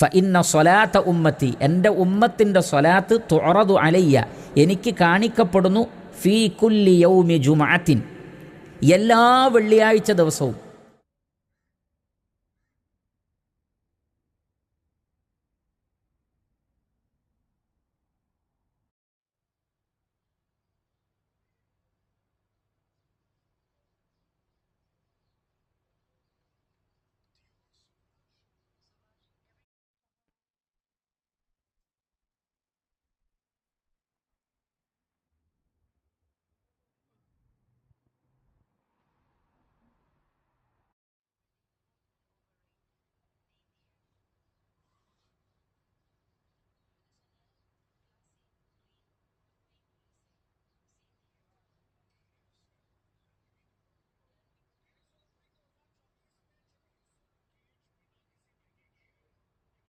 ഫഇന്ന ഇന്ന സ്വലാത്ത ഉമ്മത്തി എന്റെ ഉമ്മത്തിന്റെ സ്വലാത്ത് തുറതു അലയ്യ എനിക്ക് കാണിക്കപ്പെടുന്നു ഫീ കുല്ലി യൗമി ജുമാത്തിൻ എല്ലാ വെള്ളിയാഴ്ച ദിവസവും.